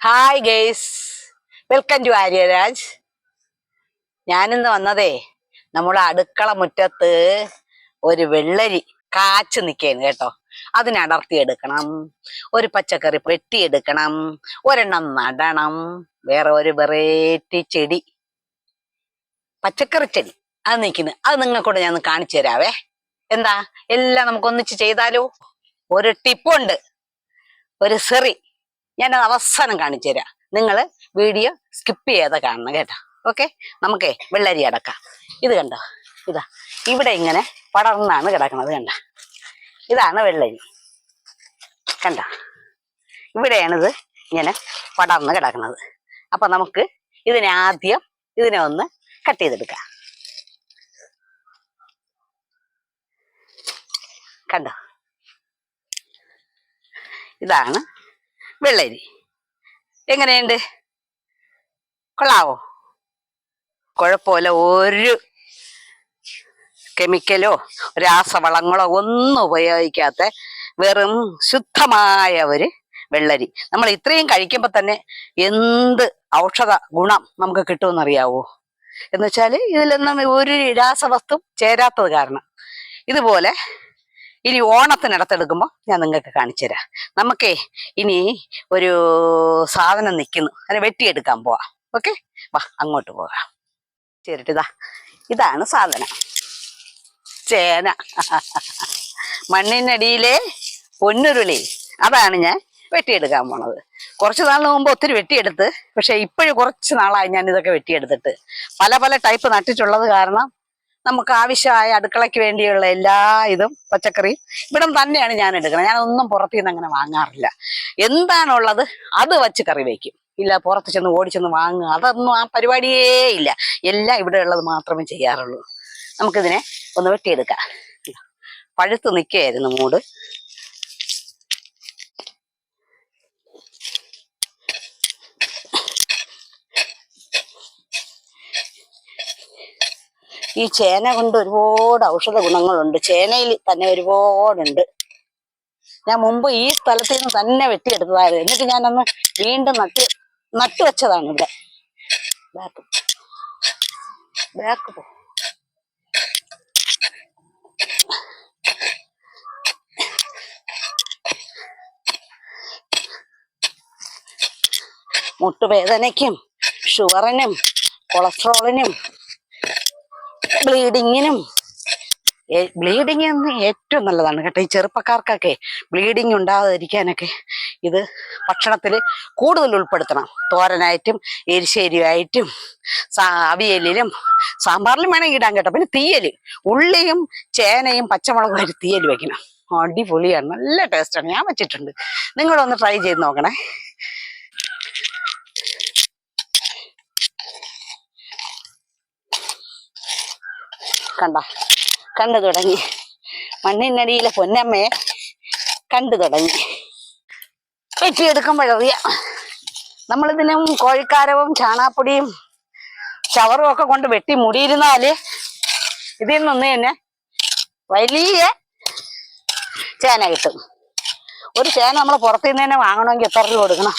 Hi guys welcome to Aryaraj ഞാനിന്ന് വന്നതേ നമ്മുടെ അടുക്കള മുറ്റത്ത് ഒരു വെള്ളരി കാച്ചു നിൽക്കുകയാണ് കേട്ടോ. അതിനടർത്തിയെടുക്കണം ഒരു പച്ചക്കറി വെട്ടിയെടുക്കണം ഒരെണ്ണം നടണം വേറെ ഒരു വെറൈറ്റി ചെടി. പച്ചക്കറി ചെടി. അത് നിൽക്കുന്നു അത് നിങ്ങൾക്കൂടെ ഞാൻ കാണിച്ചു തരാവേ. എന്താ? എല്ലാം നമുക്ക് ഒന്നിച്ച് ചെയ്താലോ? ഒരു ടിപ്പുണ്ട്. ഒരു സെറി. ഞാനത് അവസാനം കാണിച്ചു തരാം. നിങ്ങൾ വീഡിയോ സ്കിപ്പ് ചെയ്യാതെ കാണണം കേട്ടോ. ഓക്കെ നമുക്കേ വെള്ളരി അടക്കാം. ഇത് കണ്ടോ? ഇതാ. ഇവിടെ ഇങ്ങനെ പടർന്നാണ് കിടക്കുന്നത് കണ്ട? ഇതാണ് വെള്ളരി. കണ്ട? ഇവിടെയാണിത് ഇങ്ങനെ പടർന്ന് കിടക്കുന്നത്. അപ്പം നമുക്ക് ഇതിനെ ആദ്യം ഇതിനെ ഒന്ന് കട്ട് ചെയ്തെടുക്കാം. കണ്ടോ? ഇതാണ് വെള്ളരി. എങ്ങനെയുണ്ട്? കൊള്ളാവോ? കുഴപ്പമില്ല. ഒരു കെമിക്കലോ രാസവളങ്ങളോ ഒന്നും ഉപയോഗിക്കാത്ത വെറും ശുദ്ധമായ ഒരു വെള്ളരി. നമ്മൾ ഇത്രയും കഴിക്കുമ്പോൾ തന്നെ എന്ത് ഔഷധ ഗുണം നമുക്ക് കിട്ടുമെന്നറിയാവോ? എന്ന് വെച്ചാൽ ഇതിലൊന്നും ഒരു രാസവസ്തു ചേരാത്തത് കാരണം. ഇതുപോലെ ഇനി ഓണത്തിനടുത്തെടുക്കുമ്പോൾ ഞാൻ നിങ്ങൾക്ക് കാണിച്ചു തരാം നമുക്കേ ഇനി ഒരു സാധനം നിൽക്കുന്നു അതിനെ വെട്ടിയെടുക്കാൻ പോവാം. ഓക്കെ? വാ അങ്ങോട്ട് പോകാം. ചേരിട്ടിതാ ഇതാണ് സാധനം. ചേന. മണ്ണിനടിയിലെ പൊന്നുരുളി. അതാണ് ഞാൻ വെട്ടിയെടുക്കാൻ പോണത്. കുറച്ച് നാളിന് മുമ്പ് ഒത്തിരി വെട്ടിയെടുത്ത് പക്ഷെ ഇപ്പോഴും കുറച്ച് നാളായി ഞാൻ ഇതൊക്കെ വെട്ടിയെടുത്തിട്ട്. പല പല ടൈപ്പ് നട്ടിട്ടുള്ളത് കാരണം നമുക്ക് ആവശ്യമായ അടുക്കളയ്ക്ക് വേണ്ടിയുള്ള എല്ലാ ഇതും പച്ചക്കറിയും ഇവിടം തന്നെയാണ് ഞാൻ എടുക്കുന്നത്. ഞാനൊന്നും പുറത്തു നിന്ന് അങ്ങനെ വാങ്ങാറില്ല. എന്താണുള്ളത് അത് വച്ച് കറി വയ്ക്കും ഇല്ല പുറത്ത് ചെന്ന് ഓടിച്ചെന്ന് വാങ്ങുക. അതൊന്നും ആ പരിപാടിയേ ഇല്ല. എല്ലാം ഇവിടെ ഉള്ളത് മാത്രമേ ചെയ്യാറുള്ളൂ. നമുക്കിതിനെ ഒന്ന് വെട്ടിയെടുക്കാം. പഴുത്ത് നിൽക്കുകയായിരുന്നു മൂട്. ഈ ചേന കൊണ്ട് ഒരുപാട് ഔഷധ ഗുണങ്ങളുണ്ട്. ചേനയിൽ തന്നെ ഒരുപാടുണ്ട്. ഞാൻ മുമ്പ് ഈ സ്ഥലത്ത് നിന്ന് തന്നെ വെട്ടിയെടുത്തതായിരുന്നു. എന്നിട്ട് ഞാനന്ന് വീണ്ടും നട്ട് നട്ടു വെച്ചതാണ് ഇവിടെ. ബാക്ക് ബാക്ക് പോ. മുട്ടുവേദനയ്ക്കും ഷുഗറിനും കൊളസ്ട്രോളിനും ബ്ലീഡിങ്ങിനും ബ്ലീഡിങ് ഏറ്റവും നല്ലതാണ് കേട്ടോ. ഈ ചെറുപ്പക്കാർക്കൊക്കെ ബ്ലീഡിങ് ഉണ്ടാകാതിരിക്കാനൊക്കെ ഇത് ഭക്ഷണത്തിൽ കൂടുതൽ ഉൾപ്പെടുത്തണം. തോരനായിട്ടും എരിശ്ശേരിയായിട്ടും അവിയലിലും സാമ്പാറിലും വേണമെങ്കിൽ ഇടാൻ കേട്ടോ. പിന്നെ തീയൽ ഉള്ളിയും ചേനയും പച്ചമുളകും ഒരു തീയൽ വെക്കണം. അടിപൊളിയാണ് നല്ല ടേസ്റ്റാണ് ഞാൻ വെച്ചിട്ടുണ്ട്. നിങ്ങളൊന്ന് ട്രൈ ചെയ്ത് നോക്കണേ. കണ്ട? കണ്ടു തുടങ്ങി. മണ്ണിനടിയിലെ പൊന്നമ്മയെ കണ്ടു തുടങ്ങി. വെട്ടിയെടുക്കുമ്പോഴറിയാം. നമ്മളിതിനും കോഴിക്കാരവും ചാണാപ്പൊടിയും ചവറും ഒക്കെ കൊണ്ട് വെട്ടി മുടിയിരുന്നാൽ ഇതിൽ നിന്ന് തന്നെ വലിയ ചേന കിട്ടും. ഒരു ചേന നമ്മൾ പുറത്തു നിന്ന് തന്നെ വാങ്ങണമെങ്കിൽ എത്ര രൂപ കൊടുക്കണം?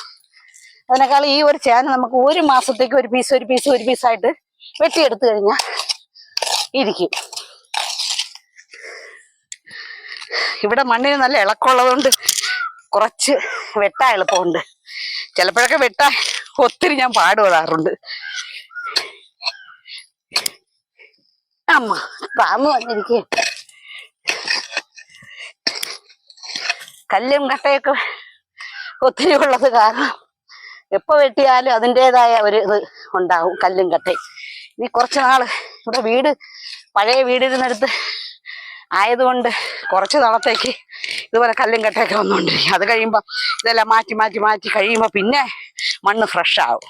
അതിനേക്കാൾ ഈ ഒരു ചേന നമുക്ക് ഒരു മാസത്തേക്ക് ഒരു പീസ് ഒരു പീസ് ഒരു പീസായിട്ട് വെട്ടിയെടുത്തു കഴിഞ്ഞാൽ ഇരിക്കും. ഇവിടെ മണ്ണിന് നല്ല ഇളക്കമുള്ളതുകൊണ്ട് കുറച്ച് വെട്ടാൻ എളുപ്പമുണ്ട്. ചിലപ്പോഴൊക്കെ വെട്ടാൻ ഒത്തിരി ഞാൻ പാടുപെടാറുണ്ട്. അമ്മ പാമ്പ് വന്നിരിക്കേ. കല്ലും കട്ടയൊക്കെ ഒത്തിരി ഉള്ളത് കാരണം എപ്പോ വെട്ടിയാലും അതിന്റെതായ ഒരു ഇത് ഉണ്ടാവും കല്ലും കട്ടയും. ഇനി കുറച്ച് നാൾ ഇവിടെ വീട് പഴയ വീടിരുന്നെടുത്ത് ആയതുകൊണ്ട് കുറച്ച് നാളത്തേക്ക് ഇതുപോലെ കല്ലും കെട്ടൊക്കെ വന്നുകൊണ്ടിരിക്കും അത് കഴിയുമ്പോൾ ഇതെല്ലാം മാറ്റി മാറ്റി മാറ്റി കഴിയുമ്പോൾ പിന്നെ മണ്ണ് ഫ്രഷ് ആവും.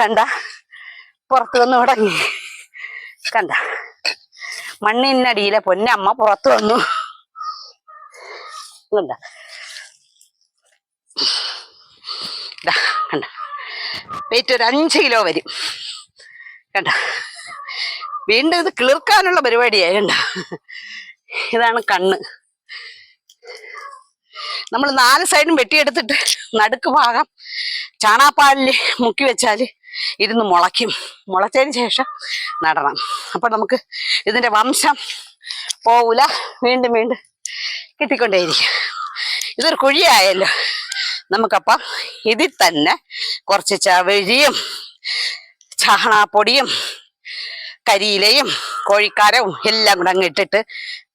കണ്ട പുറത്ത് വന്ന് തുടങ്ങി കണ്ട മണ്ണിനടിയിലെ പൊന്നമ്മ പുറത്തു വന്നു. കണ്ട? വെയിറ്റ് ഒരു അഞ്ച് കിലോ വരും. കണ്ട? വീണ്ടും ഇത് കിളിർക്കാനുള്ള പരിപാടിയായി കണ്ട? ഇതാണ് കണ്ണ്. നമ്മൾ നാല് സൈഡും വെട്ടിയെടുത്തിട്ട് നടുക്ക് ഭാഗം ചാണാപ്പാലിൽ മുക്കി വെച്ചാൽ ഇരുന്ന് മുളയ്ക്കും. മുളച്ചതിന് ശേഷം നടണം. അപ്പൊ നമുക്ക് ഇതിന്റെ വംശം പോവൂല. വീണ്ടും വീണ്ടും കിട്ടിക്കൊണ്ടേയിരിക്കും. ഇതൊരു കുഴിയായല്ലോ. നമുക്കപ്പം ഇതിൽ തന്നെ കുറച്ച് ചവഴിയും ചാണാപ്പൊടിയും കരിയിലയും കോഴിക്കാരവും എല്ലാം കൂടെ അങ്ങ് ഇട്ടിട്ട്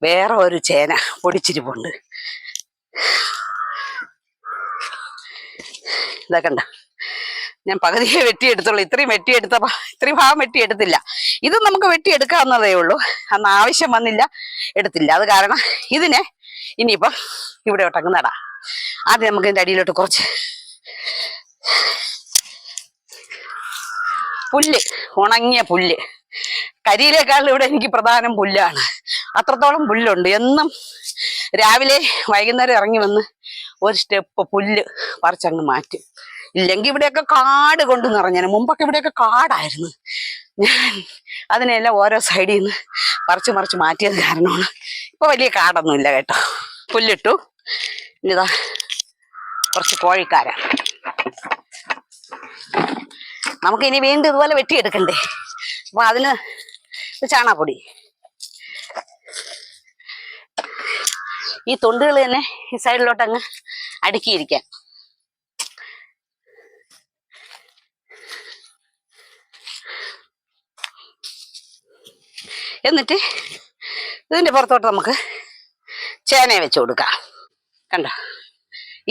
വേറെ ഒരു ചേന പൊടിച്ചിരിപ്പുണ്ട്. ഇതൊക്കെ കണ്ട? ഞാൻ പകുതിയെ വെട്ടിയെടുത്തുള്ളൂ. ഇത്രയും വെട്ടിയെടുത്ത ഇത്രയും ഭാഗം വെട്ടിയെടുത്തില്ല. ഇത് നമുക്ക് വെട്ടിയെടുക്കാവുന്നതേ ഉള്ളൂ. അന്ന് ആവശ്യം വന്നില്ല എടുത്തില്ല. അത് കാരണം ഇതിനെ ഇനിയിപ്പം ഇവിടെ ഒട്ടങ്ങ് നടാം. ആദ്യം നമുക്ക് ഇതിന്റെ അടിയിലോട്ട് കുറച്ച് പുല്ല് ഉണങ്ങിയ പുല്ല്. കരിയിലേക്കാളും ഇവിടെ എനിക്ക് പ്രധാനം പുല്ലാണ്. അത്രത്തോളം പുല്ലുണ്ട്. എന്നും രാവിലെ വൈകുന്നേരം ഇറങ്ങി വന്ന് ഒരു സ്റ്റെപ്പ് പുല്ല് പറിച്ചങ്ങ് മാറ്റും. ഇല്ലെങ്കിൽ ഇവിടെയൊക്കെ കാട് കൊണ്ട് നിറഞ്ഞേനെ. മുമ്പൊക്കെ ഇവിടെയൊക്കെ കാടായിരുന്നു. ഞാൻ അതിനെല്ലാം ഓരോ സൈഡിൽ നിന്ന് പറിച്ചു മറിച്ച് മാറ്റിയത് കാരണമാണ്. ഇപ്പൊ വലിയ കാടൊന്നുമില്ല കേട്ടോ. പുല്ലിട്ടു. ഇതാ കുറച്ച് കോഴിക്കാര. നമുക്ക് ഇനി വീണ്ടും ഇതുപോലെ വെട്ടിയെടുക്കണ്ടേ? അപ്പൊ അതിന് ചാണാപ്പൊടി ഈ തൊണ്ടുകൾ തന്നെ ഈ സൈഡിലോട്ട് അങ്ങ് അടുക്കിയിരിക്കാൻ എന്നിട്ട് ഇതിന്റെ പുറത്തോട്ട് നമുക്ക് ചേനയെ വെച്ച് കൊടുക്കാം. കണ്ടോ?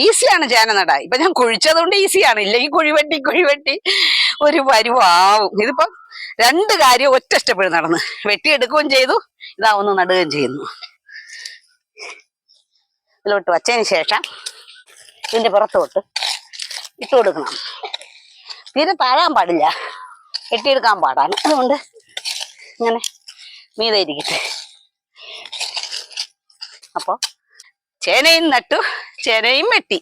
ഈസിയാണ് ചേന നടാൻ. ഇപ്പൊ ഞാൻ കുഴിച്ചതുകൊണ്ട് ഈസിയാണ് ഇല്ലെങ്കിൽ കുഴിവെട്ടി കുഴിവെട്ടി ഒരു പരുവാവും ഇതിപ്പം രണ്ട് കാര്യം ഒറ്റ സ്റ്റെപ്പിൽ നടന്ന്. വെട്ടിയെടുക്കുകയും ചെയ്തു. ഇതാ ഒന്ന് നടുകയും ചെയ്യുന്നു. ഇതിലോട്ട് വച്ചതിന് ശേഷം ഇതിന്റെ പുറത്തോട്ട് ഇട്ട് കൊടുക്കണം. തീരെ താഴാൻ പാടില്ല. വെട്ടിയെടുക്കാൻ പാടാണ്. അതുകൊണ്ട് ഇങ്ങനെ മീതെ ഇരിക്കട്ടെ അപ്പൊ ചേനയും നട്ടു ചേനയും വെട്ടി.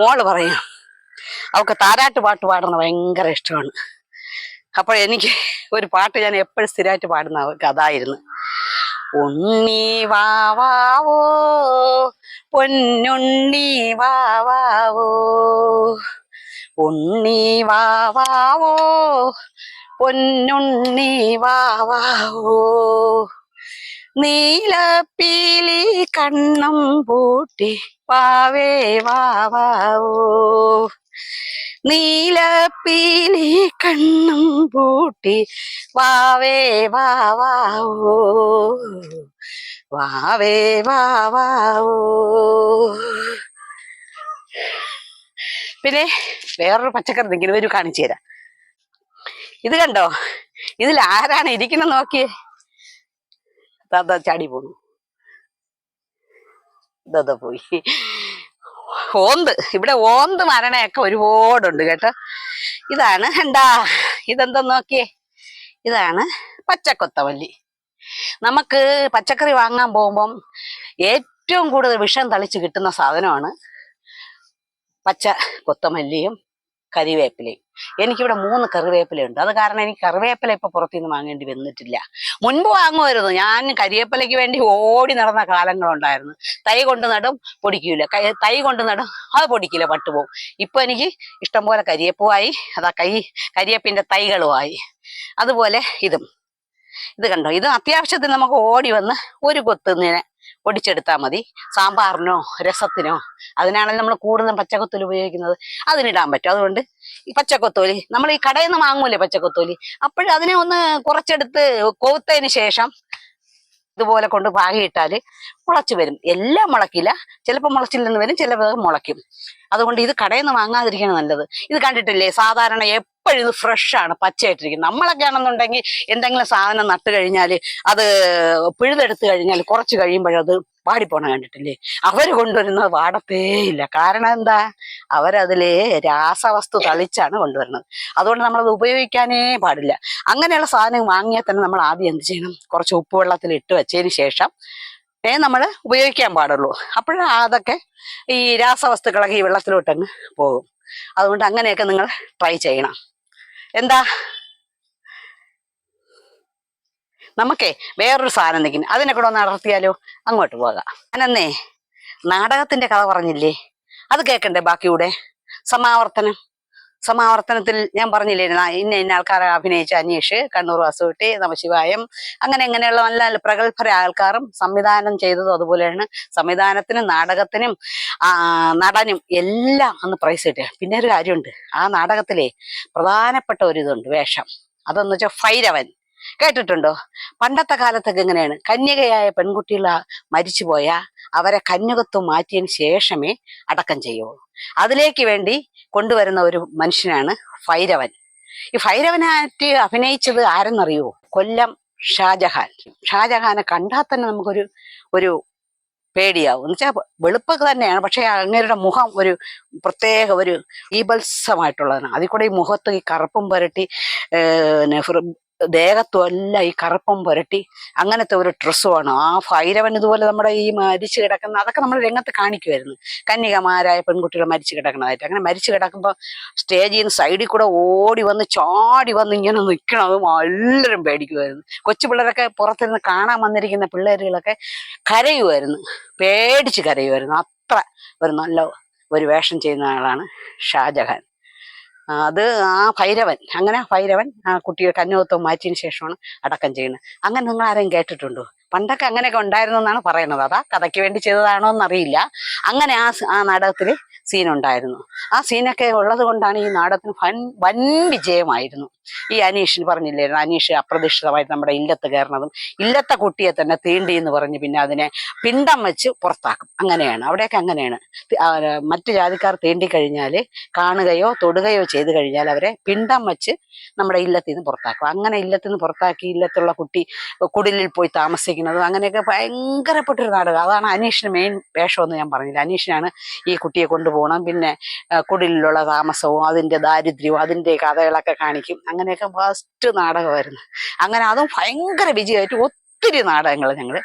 മോൾ പറയും അവൾക്ക് താരാട്ട് പാട്ട് പാടുന്നത് ഭയങ്കര ഇഷ്ടമാണ്. അപ്പോൾ എനിക്ക് ഒരു പാട്ട് ഞാൻ എപ്പോഴും സ്ഥിരമായിട്ട് പാടുന്ന അവൾക്ക് അതായിരുന്നു ഉണ്ണി വാവാവോ പൊന്നുണ്ണി വാവാവോ ഉണ്ണി വാവാവോ പൊന്നുണ്ണി വാവാവോ നീലപ്പീലി കണ്ണും പൂട്ടി വാവേ വാവാവോ നീലപ്പീലി കണ്ണും പൂട്ടി വാവേ വാവാവോ വാവേ വാവാവോ പിന്നെ വേറൊരു പച്ചക്കറി എന്തെങ്കിലും ഒരു കാണിച്ചു തരാം. ഇത് കണ്ടോ? ഇതിൽ ആരാണ് ഇരിക്കണം നോക്കിയേ ദാ ചാടി പോണു. ദാ പോയി. ഓന്ത്. ഇവിടെ ഓന്ത് മരണയൊക്കെ ഒരുപാടുണ്ട് കേട്ടോ. ഇതാണ് എന്താ? ഇതെന്താ നോക്കിയേ ഇതാണ് പച്ചക്കൊത്തവല്ലി. നമുക്ക് പച്ചക്കറി വാങ്ങാൻ പോകുമ്പം ഏറ്റവും കൂടുതൽ വിഷം തളിച്ച് കിട്ടുന്ന സാധനമാണ് പച്ച കൊത്തമല്ലിയും കരിവേപ്പിലയും. എനിക്കിവിടെ മൂന്ന് കറിവേപ്പിലയുണ്ട്. അത് കാരണം എനിക്ക് കറിവേപ്പില ഇപ്പൊ പുറത്തുനിന്ന് വാങ്ങേണ്ടി വന്നിട്ടില്ല. മുൻപ് വാങ്ങുമായിരുന്നു. ഞാൻ കരിവേപ്പിലയ്ക്ക് വേണ്ടി ഓടി നടന്ന കാലങ്ങളുണ്ടായിരുന്നു. തൈ കൊണ്ട് നടും പൊടിക്കൂല. തൈ കൊണ്ട് നടും അത് പൊടിക്കില്ല പട്ടുപോകും ഇപ്പൊ എനിക്ക് ഇഷ്ടംപോലെ കരിയേപ്പുമായി അതാ കൈ കരിയേപ്പിന്റെ തൈകളുമായി. അതുപോലെ ഇതും. ഇത് കണ്ടോ? ഇത് അത്യാവശ്യത്തിന് നമുക്ക് ഓടി വന്ന് ഒരു കൊത്തുന്നതിനെ പൊടിച്ചെടുത്താൽ മതി. സാമ്പാറിനോ രസത്തിനോ. അതിനാണെങ്കിൽ നമ്മൾ കൂടുതലും പച്ചക്കൊത്തൂലി ഉപയോഗിക്കുന്നത്. അതിനിടാൻ പറ്റും. അതുകൊണ്ട് ഈ പച്ചക്കൊത്തോലി നമ്മൾ ഈ കടയിൽ നിന്ന് വാങ്ങൂലേ പച്ചക്കൊത്തോലി? അപ്പോഴും അതിനെ ഒന്ന് കുറച്ചെടുത്ത് കൊവുത്തതിന് ശേഷം ഇതുപോലെ കൊണ്ട് പാകിയിട്ടാൽ മുളച്ചു വരും. എല്ലാം മുളക്കില്ല. ചിലപ്പോൾ മുളച്ചില്ലെന്ന് വരും ചിലപ്പോൾ മുളയ്ക്കും. അതുകൊണ്ട് ഇത് കടയിൽ നിന്ന് വാങ്ങാതിരിക്കണം നല്ലത്. ഇത് കണ്ടിട്ടില്ലേ? സാധാരണ എപ്പോഴും ഇത് ഫ്രഷ് ആണ് പച്ചയായിട്ടിരിക്കും നമ്മളൊക്കെ ആണെന്നുണ്ടെങ്കിൽ എന്തെങ്കിലും സാധനം നട്ട് കഴിഞ്ഞാൽ അത് പിഴുതെടുത്ത് കഴിഞ്ഞാൽ കുറച്ച് കഴിയുമ്പോഴത് വാടിപ്പോണ കണ്ടിട്ടില്ലേ? അവർ കൊണ്ടുവരുന്നത് വാടത്തേയില്ല കാരണം എന്താ? അവരതിലെ രാസവസ്തു തളിച്ചാണ് കൊണ്ടുവരുന്നത്. അതുകൊണ്ട് നമ്മളത് ഉപയോഗിക്കാനേ പാടില്ല. അങ്ങനെയുള്ള സാധനം വാങ്ങിയാൽ തന്നെ നമ്മൾ ആദ്യം എന്ത് ചെയ്യണം? കുറച്ച് ഉപ്പ് വെള്ളത്തിൽ ഇട്ട് വെച്ചതിന് ശേഷം ഏ നമ്മൾ ഉപയോഗിക്കാൻ പാടുള്ളൂ. അപ്പോഴാ അതൊക്കെ ഈ രാസവസ്തുക്കളൊക്കെ ഈ വെള്ളത്തിലോട്ടങ്ങ് പോകും. അതുകൊണ്ട് അങ്ങനെയൊക്കെ നിങ്ങൾ ട്രൈ ചെയ്യണം. എന്താ? നമുക്കേ വേറൊരു സാധനം നിൽക്കുന്നു അതിനെ കൂടെ ഒന്ന് അടർത്തിയാലോ? അങ്ങോട്ട് പോകാം. ഞാനന്നേ നാടകത്തിന്റെ കഥ പറഞ്ഞില്ലേ? അത് കേൾക്കണ്ടേ ബാക്കിയൂടെ? സമാവർത്തനം. സമാവർത്തനത്തിൽ ഞാൻ പറഞ്ഞില്ലേ ഇന്ന ഇന്ന ആൾക്കാരെ അഭിനയിച്ച അനീഷ് കണ്ണൂർ വാസുകുട്ടി നമശിവായം അങ്ങനെ ഇങ്ങനെയുള്ള നല്ല നല്ല പ്രഗത്ഭര ആൾക്കാരും സംവിധാനം ചെയ്തതും അതുപോലെയാണ്. സംവിധാനത്തിനും നാടകത്തിനും നടനും എല്ലാം അന്ന് പ്രൈസ് കിട്ടുക പിന്നെ ഒരു കാര്യമുണ്ട് ആ നാടകത്തിലെ പ്രധാനപ്പെട്ട ഒരു ഇതുണ്ട് വേഷം. അതെന്ന് വെച്ചാൽ ഭൈരവൻ കേട്ടിട്ടുണ്ടോ? പണ്ടത്തെ കാലത്തൊക്കെ എങ്ങനെയാണ്? കന്യകയായ പെൺകുട്ടികൾ മരിച്ചുപോയ അവരെ കന്നുകത്തു മാറ്റിയതിന് ശേഷമേ അടക്കം ചെയ്യുള്ളൂ. അതിലേക്ക് വേണ്ടി കൊണ്ടുവരുന്ന ഒരു മനുഷ്യനാണ് ഭൈരവൻ. ഈ ഭൈരവനായിട്ട് അഭിനയിച്ചത് ആരെന്നറിയോ കൊല്ലം ഷാജഹാൻ. ഷാജഹാനെ കണ്ടാൽ തന്നെ നമുക്കൊരു ഒരു പേടിയാവും. എന്ന് വെച്ചാൽ വെളുപ്പൊക്കെ തന്നെയാണ്. പക്ഷേ അങ്ങേരുടെ മുഖം ഒരു പ്രത്യേക ഒരു ഈബത്സമായിട്ടുള്ളതാണ്. അതിൽ കൂടെ ഈ മുഖത്ത് ഈ കറുപ്പും പുരട്ടി നെഹ്റു ദേഹത്തും എല്ലാം ഈ കറുപ്പം പുരട്ടി അങ്ങനത്തെ ഒരു ഡ്രസ്സുമാണ്. ആ ഭൈരവൻ ഇതുപോലെ നമ്മുടെ ഈ മരിച്ചു കിടക്കുന്ന അതൊക്കെ നമ്മൾ രംഗത്ത് കാണിക്കുമായിരുന്നു കന്യകമാരായ പെൺകുട്ടികൾ മരിച്ചു കിടക്കണതായിട്ട് അങ്ങനെ മരിച്ചു കിടക്കുമ്പോൾ സ്റ്റേജിൽ നിന്ന് സൈഡിൽ കൂടെ ഓടി വന്ന് ചാടി വന്ന് ഇങ്ങനെ നിൽക്കണതും എല്ലാവരും പേടിക്കുമായിരുന്നു കൊച്ചു പിള്ളേരൊക്കെ പുറത്തിരുന്ന് കാണാൻ വന്നിരിക്കുന്ന പിള്ളേരുകളൊക്കെ കരയുമായിരുന്നു പേടിച്ച് കരയുമായിരുന്നു അത്ര ഒരു നല്ല ഒരു വേഷം ചെയ്യുന്ന ആളാണ് ഷാജഹാൻ. അത് ആ ഭൈരവൻ അങ്ങനെ ഭൈരവൻ ആ കുട്ടിയുടെ കന്യകത്വം മാറ്റിയതിന് ശേഷമാണ് അടക്കം ചെയ്യുന്നത്. അങ്ങനെ നിങ്ങൾ ആരെയും കേട്ടിട്ടുണ്ടോ? പണ്ടൊക്കെ അങ്ങനെയൊക്കെ ഉണ്ടായിരുന്നു എന്നാണ് പറയുന്നത്. അതാ കഥയ്ക്ക് വേണ്ടി ചെയ്തതാണോ എന്നറിയില്ല. അങ്ങനെ ആ ആ നാടകത്തിൽ സീൻ ഉണ്ടായിരുന്നു. ആ സീനൊക്കെ ഉള്ളത് കൊണ്ടാണ് ഈ നാടകത്തിന് വൻ വൻ വിജയമായിരുന്നു. ഈ അനീഷിന് പറഞ്ഞില്ലായിരുന്നു. അനീഷ് അപ്രതീക്ഷിതമായിട്ട് നമ്മുടെ ഇല്ലത്ത് കയറണതും ഇല്ലത്തെ കുട്ടിയെ തന്നെ തീണ്ടി എന്ന് പറഞ്ഞ് പിന്നെ അതിനെ പിണ്ടം വെച്ച് പുറത്താക്കും. അങ്ങനെയാണ്. അവിടെയൊക്കെ അങ്ങനെയാണ്. മറ്റു ജാതിക്കാർ തീണ്ടി കഴിഞ്ഞാൽ കാണുകയോ തൊടുകയോ ചെയ്തു കഴിഞ്ഞാൽ അവരെ പിണ്ടം വെച്ച് നമ്മുടെ ഇല്ലത്തിൽ നിന്ന് പുറത്താക്കും. അങ്ങനെ ഇല്ലത്തിൽ നിന്ന് പുറത്താക്കി ഇല്ലത്തുള്ള കുട്ടി കുടിലിൽ പോയി താമസിക്കുന്നതും അങ്ങനെയൊക്കെ ഭയങ്കരപ്പെട്ടൊരു നാടകം. അതാണ് അനീഷിന് മെയിൻ വേഷമെന്ന് ഞാൻ പറഞ്ഞില്ല. അനീഷിനാണ് ഈ കുട്ടിയെ കൊണ്ടുപോകണം. പിന്നെ കുടിലുള്ള താമസവും അതിന്റെ ദാരിദ്ര്യവും അതിന്റെ കഥകളൊക്കെ കാണിക്കും. അങ്ങനെയൊക്കെ ഫസ്റ്റ് നാടകമായിരുന്നു. അങ്ങനെ അതും ഭയങ്കര വിജയമായിട്ട് ഒത്തിരി നാടകങ്ങൾ ഞങ്ങൾ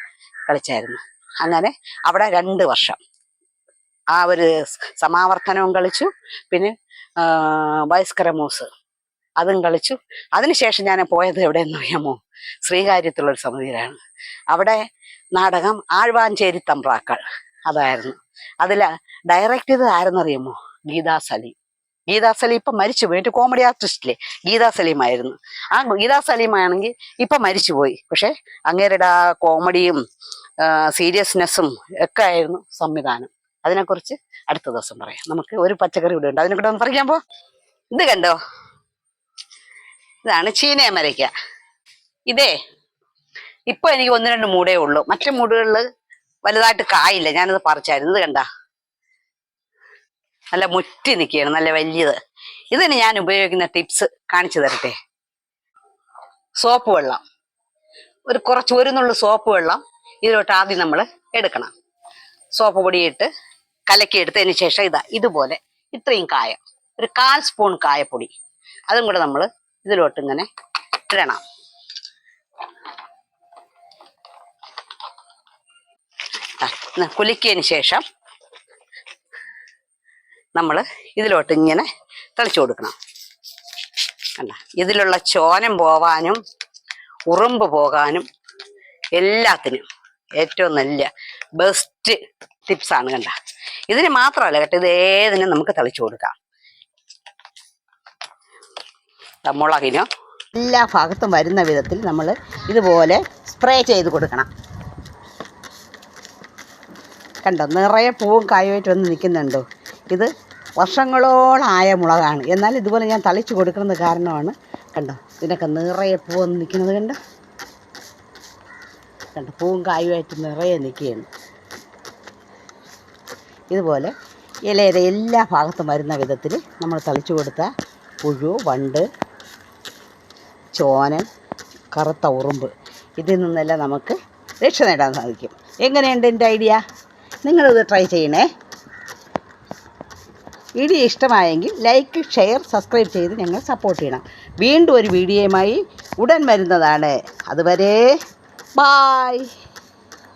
കളിച്ചായിരുന്നു. അങ്ങനെ അവിടെ രണ്ട് വർഷം. ആ ഒരു സമാവർത്തനവും കളിച്ചു. പിന്നെ വയസ്കരമോസ് അതും കളിച്ചു. അതിനുശേഷം ഞാൻ പോയത് എവിടെയെന്ന് അറിയാമോ? ശ്രീകാര്യത്തിലുള്ളൊരു സമിതിയിലാണ്. അവിടെ നാടകം ആഴ്വാഞ്ചേരി തമ്പ്രാക്കൾ. അതായിരുന്നു. അതിൽ ഡയറക്റ്റ് ചെയ്തത് ആരെന്നറിയാമോ? ഗീതാ സലീം. ഗീതാ സലീം ഇപ്പം മരിച്ചു പോയി. എന്റെ കോമഡി ആർട്ടിസ്റ്റിലെ ഗീതാ സലീം ആയിരുന്നു ആ ഗീതാ സലീം ആണെങ്കിൽ ഇപ്പം മരിച്ചുപോയി പക്ഷേ അങ്ങേരുടെ ആ കോമഡിയും സീരിയസ്നെസ്സും ഒക്കെ ആയിരുന്നു സംവിധാനം. അതിനെക്കുറിച്ച് അടുത്ത ദിവസം പറയാം. നമുക്ക് ഒരു പച്ചക്കറി ഇവിടെ ഉണ്ട്. അതിനെക്കൂടെ ഒന്ന് പറിക്കാൻ പോ. ഇത് കണ്ടോ? ഇതാണ് ചീനയമരയ്ക്ക ഇതേ. ഇപ്പൊ എനിക്ക് ഒന്ന് രണ്ട് മൂടേ ഉള്ളൂ. മറ്റു മൂടുകളിൽ വലുതായിട്ട് കായില്ല. ഞാനത് പറിച്ചായിരുന്നു. ഇത് കണ്ട? നല്ല മുറ്റി നിൽക്കുകയാണ് നല്ല വലിയത്. ഇതിന് ഞാൻ ഉപയോഗിക്കുന്ന ടിപ്സ് കാണിച്ചു തരട്ടെ. സോപ്പ് വെള്ളം. ഒരു കുറച്ച് ഒരു സോപ്പ് വെള്ളം ഇതിലോട്ട് ആദ്യം നമ്മൾ എടുക്കണം. സോപ്പ് പൊടിയിട്ട് കലക്കി എടുത്തതിന് ശേഷം ഇതാ ഇതുപോലെ ഇത്രയും കായം. ഒരു കാൽ സ്പൂൺ കായപ്പൊടി. അതും കൂടെ നമ്മൾ ഇതിലോട്ട് ഇങ്ങനെ ഇടണം. കുലുക്കിയതിന് ശേഷം നമ്മൾ ഇതിലോട്ട് ഇങ്ങനെ തളിച്ചു കൊടുക്കണം. കണ്ട ഇതിലുള്ള ചോനം പോവാനും ഉറുമ്പ് പോകാനും എല്ലാത്തിനും ഏറ്റവും നല്ല ബെസ്റ്റ് ടിപ്സാണ് കണ്ട. ഇതിന് മാത്രമല്ല കേട്ടോ ഇത് ഏതിനും നമുക്ക് തളിച്ചു കൊടുക്കാം. മുളകിനോ? എല്ലാ ഭാഗത്തും വരുന്ന വിധത്തിൽ നമ്മൾ ഇതുപോലെ സ്പ്രേ ചെയ്ത് കൊടുക്കണം. കണ്ടോ നിറയെ പൂവും കായുമായിട്ട് വന്ന് നിൽക്കുന്നുണ്ടോ? ഇത് വർഷങ്ങളോളായ മുളകാണ്. എന്നാൽ ഇതുപോലെ ഞാൻ തളിച്ചു കൊടുക്കുന്നത് കാരണമാണ്. കണ്ടോ? ഇതിനൊക്കെ നിറയെ പൂ വന്ന് നിൽക്കുന്നത് കണ്ടോ? കണ്ടോ? പൂവും കായുമായിട്ട് നിറയെ നിൽക്കുകയാണ്. ഇതുപോലെ ഇലയുടെ എല്ലാ ഭാഗത്തും വരുന്ന വിധത്തിൽ നമ്മൾ തളിച്ചു കൊടുത്ത പുഴു വണ്ട് ചോനൻ കറുത്ത ഉറുമ്പ്. ഇതിൽ നിന്നെല്ലാം നമുക്ക് രക്ഷ നേടാൻ സാധിക്കും. എങ്ങനെയുണ്ട് എന്റെ ഐഡിയ? നിങ്ങളിത് ട്രൈ ചെയ്യണേ. വീഡിയോ ഇഷ്ടമായെങ്കിൽ ലൈക്ക് ഷെയർ സബ്സ്ക്രൈബ് ചെയ്ത് ഞങ്ങൾ സപ്പോർട്ട് ചെയ്യണം. വീണ്ടും ഒരു വീഡിയോയുമായി ഉടൻ വരുന്നതാണ്. അതുവരെ ബായ്.